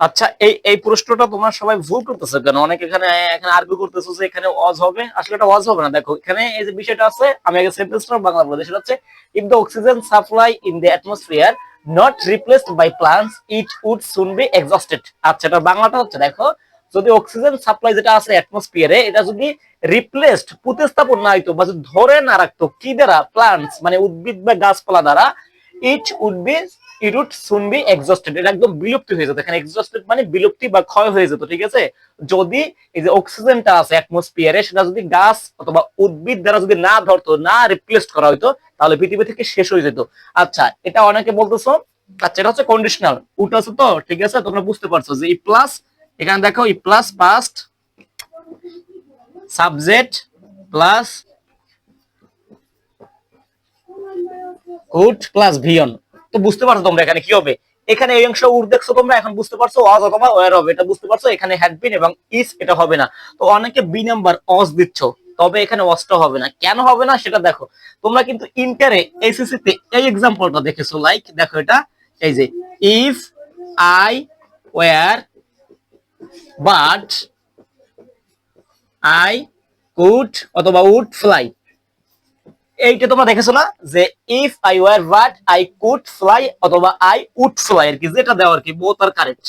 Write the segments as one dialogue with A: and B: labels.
A: আচ্ছা এই এই প্রশ্নটা তোমরা সবাই ভুল করতেছো কেন? অনেক এখানে এখানে আর্গু করতেছো যে এখানে অজ হবে। আসলে এটা অজ হবে না। দেখো, এখানে এই যে বিষয়টা আছে, আমি আগে সেন্টেন্সটা বাংলা বলে সেটা হচ্ছে if the oxygen supply in the atmosphere not replaced by plants it would soon be exhausted আচ্ছা এটা বাংলাটা হচ্ছে, দেখো, যদি অক্সিজেন সাপ্লাই যেটা আছে অ্যাটমসফিয়ারে এটা যদি রিপ্লেসড প্রতিস্থাপন না হইতো বা ধরে না রাখতো, কি দ্বারা? প্লান্টস মানে উদ্ভিদ বা গাছপালা দ্বারা it would be it would soon be exhausted এটা একদম বিলুপ্তি হয়ে যেত। এখানে এক্সস্টেড মানে বিলুপ্তি বা ক্ষয় হয়ে যেত, ঠিক আছে? যদি এই যে অক্সিজেনটা আছে অ্যাটমসফিয়ারে সেটা যদি গাছ অথবা উদ্ভিদ দ্বারা যদি না ধরতো, না রিপ্লেস করা হইতো, তাহলে পৃথিবী থেকে শেষ হয়ে যেত। আচ্ছা এটা অনেকে বলতেছো আচ্ছা এটা হচ্ছে কন্ডিশনাল আছে তো, ঠিক আছে? তোমরা বুঝতে পারছ যে ই প্লাস এখানে দেখো ই plus past subject plus would plus V one তো বুঝতে পারছ তোমরা এখানে কি হবে? এখানে এই অংশ উড দেখছ তোমরা, এখন বুঝতে পারছ অজ অথবা ওয়ার হবে, এটা বুঝতে পারছ, এখানে হ্যাড বিন এবং ইস এটা হবে না। তো অনেকে বি নাম্বার অজ দিচ্ছ, তবে এখানে অজটা হবে না। কেন হবে না সেটা দেখো। তোমরা কিন্তু ইন্টারে এসএসসি তে এই এক্সাম্পলটা দেখেছ লাইক দেখো এটা, এই যে if I were but I could অথবা উড ফ্লাই এইটা তোমরা দেখেছ না? যে if I were but I could fly অথবা আই উড ফ্লাই আর কি, যেটা দেওয়া আর কি বোথ আর কারেক্ট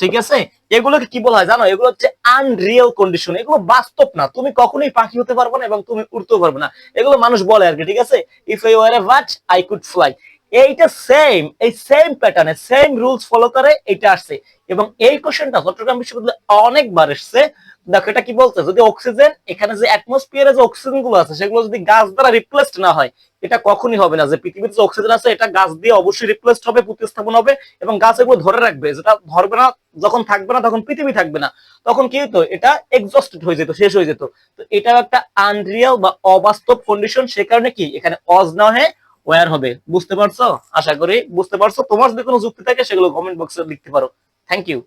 A: ঠিক আছে? এগুলোকে কি বলা হয় জানো? এগুলো হচ্ছে আনরিয়েল কন্ডিশন এগুলো বাস্তব না। তুমি কখনোই পাখি হতে পারবে না এবং তুমি উড়তেও পারবে না। এগুলো মানুষ বলে আর কি, ঠিক আছে? If I were but I could fly এইটা সেম এই সেম প্যাটার্নে সেম রুলস ফলো করে এটা আসছে। এবং এই কোশ্চেনটা চট্টগ্রাম বিশ্ববিদ্যালয়ে অনেকবার এসছে। দেখো এটা কি বলছে? যদি অক্সিজেন এখানে যে অ্যাটমসফিয়ারে যে অক্সিজেনগুলো আছে, সেগুলো যদি গাছ দ্বারা রিপ্লেসড না হয়, এটা কখনই হবে না। যে পৃথিবীতে যে অক্সিজেন আছে, এটা গাছ দিয়ে অবশ্যই রিপ্লেসড হবে, প্রতিস্থাপন হবে এবং গাছ এগুলো ধরে রাখবে। যেটা ধরবে না, যখন থাকবে না, তখন পৃথিবী থাকবে না। তখন কি হতো এটা এক্সস্টেড হয়ে যেত, শেষ হয়ে যেত। তো এটা একটা আনরিয়াল বা অবাস্তব কন্ডিশন সে কারণে কি? এখানে অজ না হয়ে ওয়ার হবে? বুঝতে পারছ? আশা করি বুঝতে পারছ। তোমার যদি কোনো যুক্তি থাকে, সেগুলো কমেন্ট বক্সে লিখতে পারো। Thank you